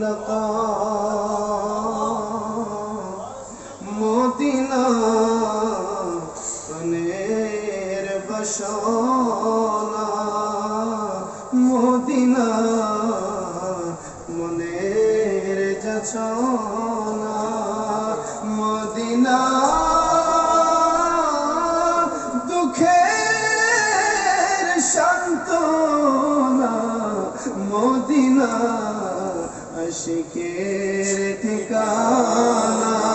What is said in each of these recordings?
লতা Medina সোনের বসনা Medina মনের যছনা Medina দুঃখের শান্তনা Medina আশিকের ঠিকানা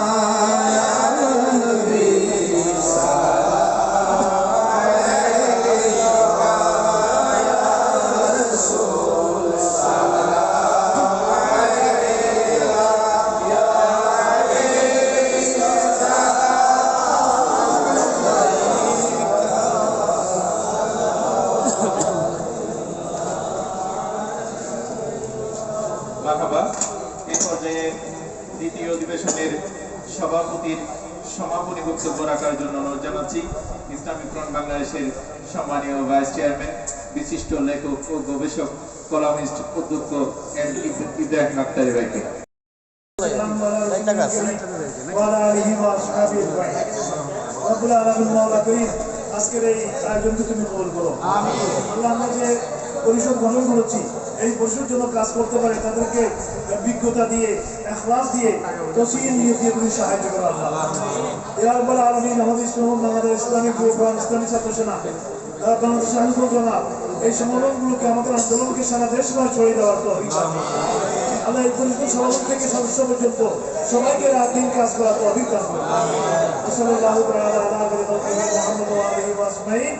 মারহাবা। এই পর্যায়ে দ্বিতীয় অধিবেশনের সভাপতির সমাপনী বক্তব্য রাখার জন্য অনুরোধ জানাচ্ছি। ইসলামিক ফ্রন্ট বাংলাদেশের সম্মানীয় ভাইস চেয়ারম্যান, বিশিষ্ট লেখক ও গবেষক, কলামিস্ট, অধ্যক্ষ এম ইব্রাহিম আক্তারি ভাইকে। আজকের এই আয়োজনকে তুমি কবুল করো আল্লাহ আমরা যে পরিষদ গঠন করেছি। এই পরিষদ জন্য কাজ করতে পারে তাদেরকে বিজ্ঞতা দিয়ে, এখলাস দিয়ে, তসিল নিয়ে দিয়ে তুমি সাহায্য করো আল্লাহ রব্বুল আলামিন আমাদের ইসলাম আমাদের ইসলামিক গ্রুপ ইসলামী ছাত্র সেনা বাংলাদেশ জনাব এই সংগঠনগুলোকে আমাদের আন্দোলনকে সারা দেশ ভরে ছড়িয়ে দেওয়ার তো আল্লাহ এই পরিষদ সভাপতি থেকে সদস্য পর্যন্ত সবাইকে রাত দিন কাজ করা তো অভিজ্ঞতা আসমাইন